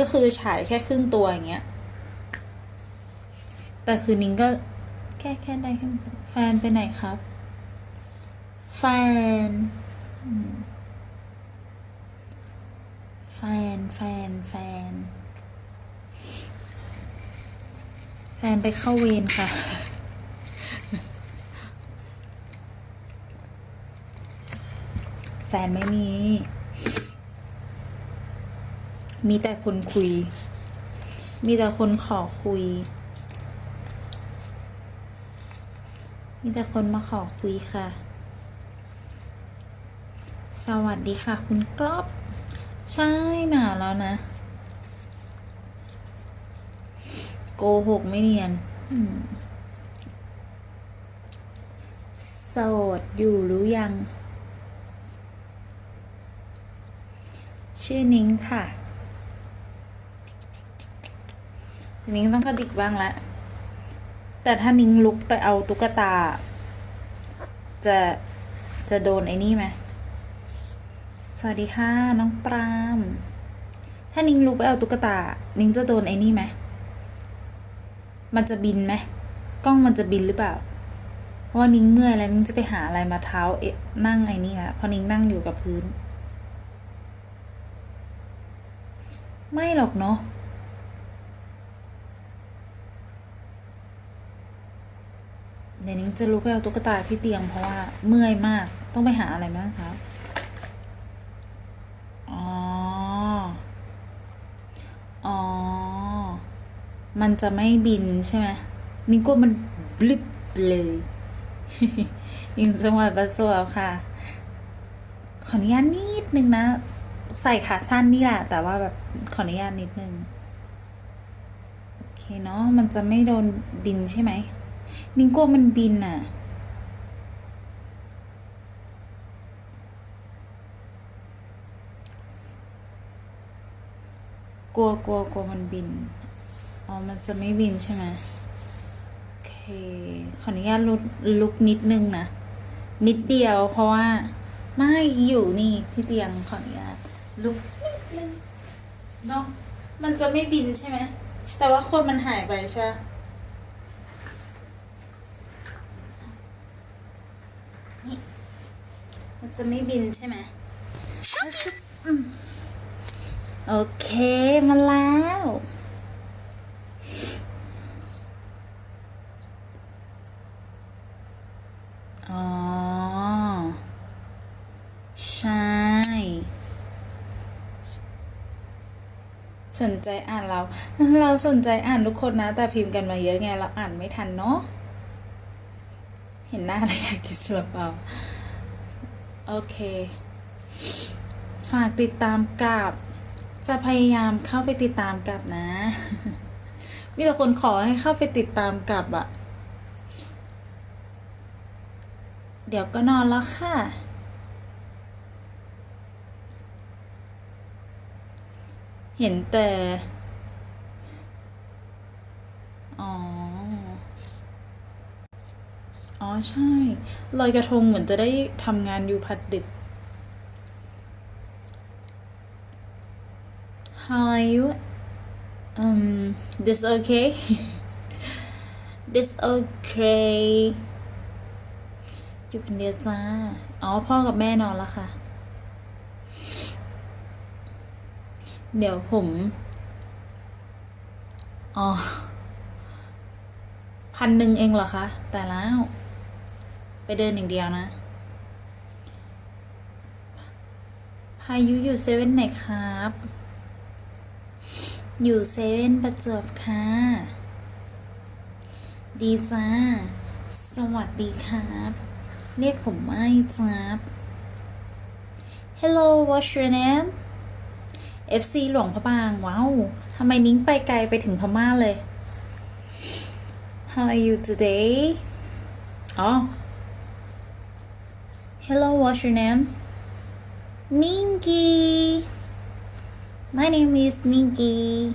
ก็คือฉายแค่ครึ่งตัวอย่างเงี้ย แต่คือนิ้งก็แค่แค่ได้ครึ่งแฟนไปไหนครับ แฟน แฟน แฟน แฟน แฟนไปเข้าเวรค่ะแฟนไม่มี มีแต่คนคุย มีแต่คนขอคุย มีแต่คนมาขอคุยค่ะ สวัสดีค่ะ คุณกรอบ ใช่หนาแล้วนะ โกหกไม่เนียนโสดอยู่หรือยังชื่อนิ้งค่ะ นิ้งต้องกระดิกบ้างละแต่ถ้านิ้งลุกไปเอาตุ๊กตา จะจะโดนไอ้นี่ไหมสวัสดีค่ะน้องปราม ถ้านิ้งลุกไปเอาตุ๊กตา นิ้งจะโดนไอ้นี่ไหมมันจะบินไหมกล้องมันจะบินหรือเปล่า เพราะว่านิ้งเมื่อยแล้วนิ้งจะไปหาอะไรมาเท้าเอะนั่งไอ้นี่ละเพราะนิ้งนั่งอยู่กับพื้น ไม่หรอกเนาะ เดี๋ยวนิ้งจะลุกไปเอาตุ๊กตาที่เตียงเพราะว่าเมื่อยมาก ต้องไปหาอะไรมากครับอ๋อ อ๋อ มันจะไม่บินใช่ไหมนิ้งกลัวมันบลิบเลยยู่จังหวัดประจวบค่ะ ขออนุญาตนิดนึงนะ ใส่ขาสั้นนี่แหละ แต่ว่าแบบขออนุญาตนิดนึง โอเคเนาะ มันจะไม่โดนบินใช่ไหม นิ้งกลัวมันบินอะ กลัวกลัวกลัวมันบิน อ๋อ มันจะไม่บินใช่ไหมโอเค ขออนุญาตลุกลุกนิดนึงนะ นิดเดียวเพราะว่า ไม่อยู่นี่ที่เตียงขออนุญาตลุกนิดนึงเนาะมันจะไม่บินใช่ไหม แต่ว่าคนมันหายไปใช่ปะ นี่มันจะไม่บินใช่ไหมอืมโอเคมาแล้วอ๋อ ใช่ สนใจอ่านเรา เราสนใจอ่านทุกคนนะ แต่พิมพ์กันมาเยอะไง เราอ่านไม่ทันเนาะเห็นหน้าอะไรอยากกินสลับเปาโอเค ฝากติดตามกับ จะพยายามเข้าไปติดตามกับนะ มีแต่คนขอให้เข้าไปติดตามกับอะเดี๋ยวก็นอนแล้วค่ะ เห็นแต่ อ๋อ อ๋อใช่ลอยกระทงเหมือนจะได้ทำงานอยู่พัดดึก How are you? Um, this okay? this okay? อยู่คนเดียวจ้า อ๋อ พ่อกับแม่นอนแล้วค่ะ เดี๋ยวผม อ๋อพันหนึ่งเองเหรอคะ แต่แล้ว ไปเดินอย่างเดียวนะ พายุอยู่เซเว่นไหนครับ อยู่เซเว่นประจวบค่ะ ดีจ้า สวัสดีครับ เรียกผมไม่จับ Hello what's your name FC หลวงพระบาง ว้าวทำไมนิ้งไปไกลไปถึงพม่าเลย How are you today อ๋อ Hello what's your name? Ninky My name is Ninky